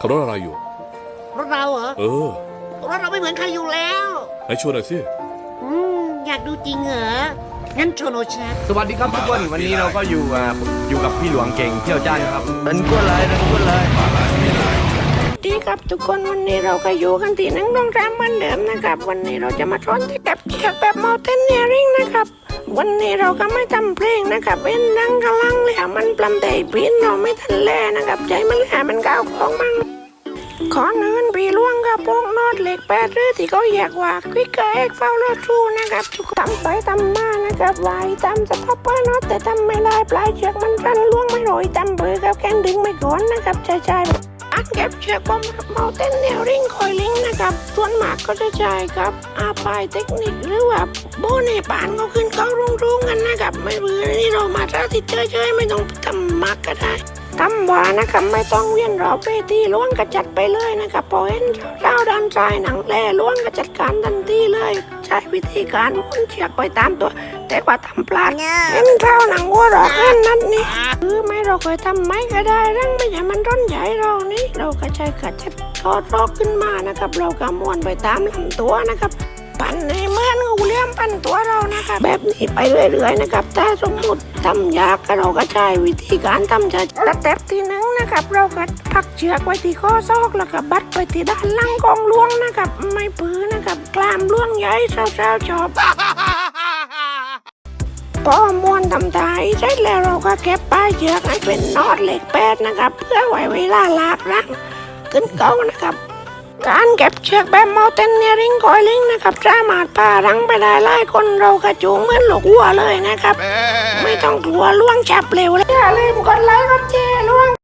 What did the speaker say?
ขับรถอะไรอยู่ รถเราเหรอ เออรถเราไม่เหมือนใครอยู่แล้ว ไหนชวนหน่อยสิอืม อยากดูจริงเหรอ งั้นโชว์โนชัดสวัสดีครับทุกคนวันนี้เราก็อยู่อ่าอยู่กับพี่หลวงเก่งเที่ยวจ้านครับนันก็เลยนันก็เลยดีครับทุกคนวันนี้เราก็อยู่กันที่หนังโรงแรมเหมือนเดิมนะครับ วันนี้เราจะมาทอนที่แบบเชือกแบบ Mountain Nearing นะครับ วันนี้เราก็ไม่ทำเพลงนะครับเป็นนังกำลังเลยมันปลำใจปีนเราไม่ทันแลนะครับ ใจมันแหมันก้าวของมั่งขอเนินปีล่วงกับพวกนอดเหล็กแปดหรือที่เขาอยากว่าควิกเกอร์เอ็กเฝ้ารอทรูนะครับทุกคนทำไปทำมานะครับวายทำสต็อปเปอร์น็อตแต่ทำไม่ได้ปลายเชือกมันรันล่วงไม่รอยทำเบอร์กับแกนดึงไม่ก่อนนะครับใช่ใช่ๆอัน เก็บเชือกบอมเมาเต้นแนวริงคอยลิงนะครับ ส่วนมากก็จะใช้ครับอาปายเทคนิคหรือว่าโบในปานเขาขึ้นเขารุ่งๆกันนะครับ ไม่เบื่อนี่เรามาท่าที่เฉยไม่ต้องทำมากก็ได้ทำว่านะครับไม่ต้องเวียนรอบเวทีล้วงกระจัดไปเลยนะครับพอเห็นเจ้าด้านซ้ายหนังแล่ล้วงกระจัดการทันทีเลย ใช้วิธีการมุนเชือกไปตามตัว แต่ว่าทำพลาดเห็นเท่าหนังวัวหรอกแค่นั้นนี่คือไม่เราเคยทำไหมก็ได้ รังไม่ใช่มันร่อนใหญ่เรา เราก็ใช้กระจัดทอดรอกขึ้นมานะครับ เราก็ม้วนไปตามลำตัวนะครับ ปั่นในเมือนงูเลี้ยมปั่นตัวเรานะครับ แบบนี้ไปเรื่อยๆนะครับถ้าสมมติทำยากก็เราก็ใช้วิธีการทำจะสเต็ปที่หนึ่งนะครับ เราก็พักเชือกไว้ที่ข้อศอกแล้วก็บัดไปที่ด้านล่างกองล้วงนะครับ ไม่ปื้อนะครับ กลามล้วงใหญ่เช้าๆชอบ พอม้วนทำทายเสร็จแล้วเราก็เก็บป้ายเชือกให้เป็นนอตเหล็กแปดนะครับ เพื่อไว้เวลาลากรังขึ้นเก้านะครับการเก็บเชือกแบบเมาเตนเนียริงคอยลิงนะครับสามารถพารังไปได้ไล่คนเรากระจูงเหมือนหลกวัวเลยนะครับ ไม่ต้องกลัวล่วงจับเร็วเลยอย่าลืมกดไลค์กดแชร์